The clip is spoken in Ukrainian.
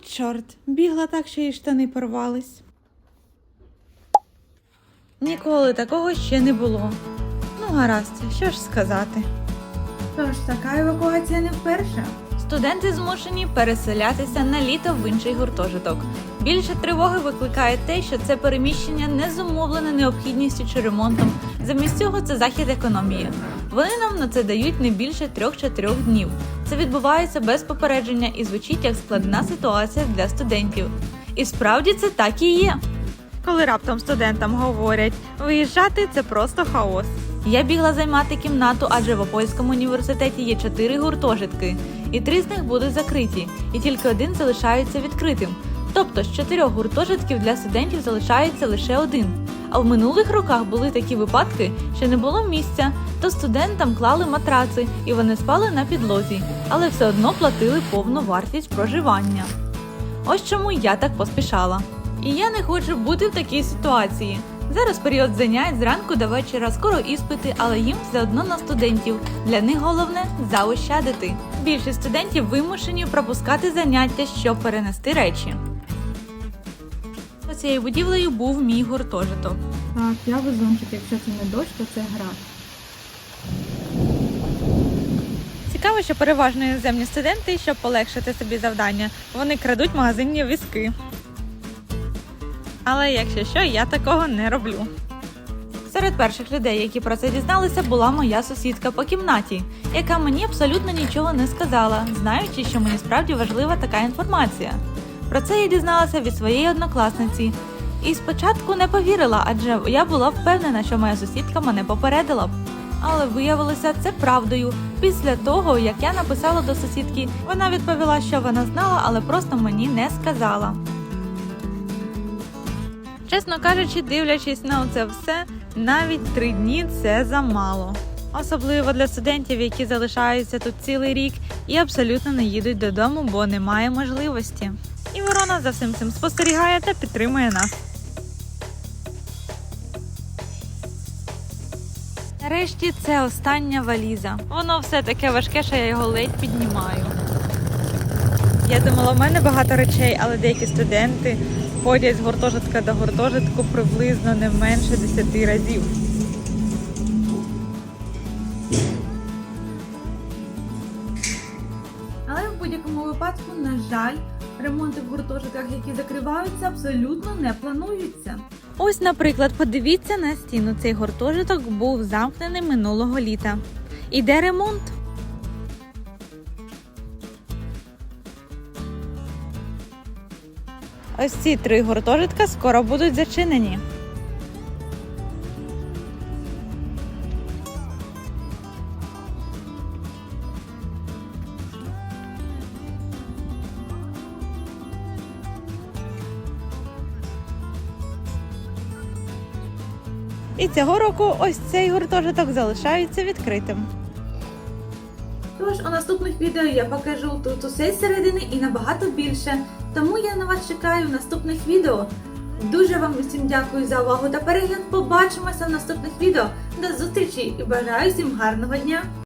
чорт, бігла так, що їй штани порвались. Ніколи такого ще не було. Ну, гаразд, що ж сказати. Тож така евакуація не вперше. Студенти змушені переселятися на літо в інший гуртожиток. Більше тривоги викликає те, що це переміщення не зумовлене необхідністю чи ремонтом. Замість цього це захід економії. Вони нам на це дають не більше 3-4 днів. Це відбувається без попередження і звучить як складна ситуація для студентів. І справді це так і є. Коли раптом студентам говорять, виїжджати це просто хаос. Я бігла займати кімнату, адже в Опольському університеті є чотири гуртожитки, і три з них будуть закриті, і тільки один залишається відкритим. Тобто з чотирьох гуртожитків для студентів залишається лише один. А в минулих роках були такі випадки, що не було місця, то студентам клали матраци і вони спали на підлозі, але все одно платили повну вартість проживання. Ось чому я так поспішала. І я не хочу бути в такій ситуації. Зараз період занять зранку до вечора, скоро іспити, але їм все одно на студентів. Для них головне заощадити. Більшість студентів вимушені пропускати заняття, щоб перенести речі. Цією будівлею був мій гуртожиток. Так, я везунчик, якщо це не дощ, то це град. Цікаво, що переважно іноземні студенти, щоб полегшити собі завдання, вони крадуть магазинні візки. Але якщо що, я такого не роблю. Серед перших людей, які про це дізналися, була моя сусідка по кімнаті, яка мені абсолютно нічого не сказала, знаючи, що мені справді важлива така інформація. Про це я дізналася від своєї однокласниці. І спочатку не повірила, адже я була впевнена, що моя сусідка мене попередила. Але виявилося це правдою. Після того, як я написала до сусідки, вона відповіла, що вона знала, але просто мені не сказала. Чесно кажучи, дивлячись на це все, навіть три дні це замало. Особливо для студентів, які залишаються тут цілий рік і абсолютно не їдуть додому, бо немає можливості. І ворона за всім цим спостерігає та підтримує нас. Нарешті це остання валіза. Воно все таке важке, що я його ледь піднімаю. Я думала, в мене багато речей, але деякі студенти ходять з гуртожитка до гуртожитку приблизно не менше 10 разів. Але в будь-якому випадку, на жаль, ремонти в гуртожитках, які закриваються, абсолютно не плануються. Ось, наприклад, подивіться на стіну. Цей гуртожиток був замкнений минулого літа. Іде ремонт. Ось ці три гуртожитка скоро будуть зачинені. І цього року ось цей гуртожиток залишається відкритим. Тож у наступних відео я покажу тут усе зсередини і набагато більше. Тому я на вас чекаю в наступних відео. Дуже вам усім дякую за увагу та перегляд. Побачимося в наступних відео. До зустрічі і бажаю всім гарного дня!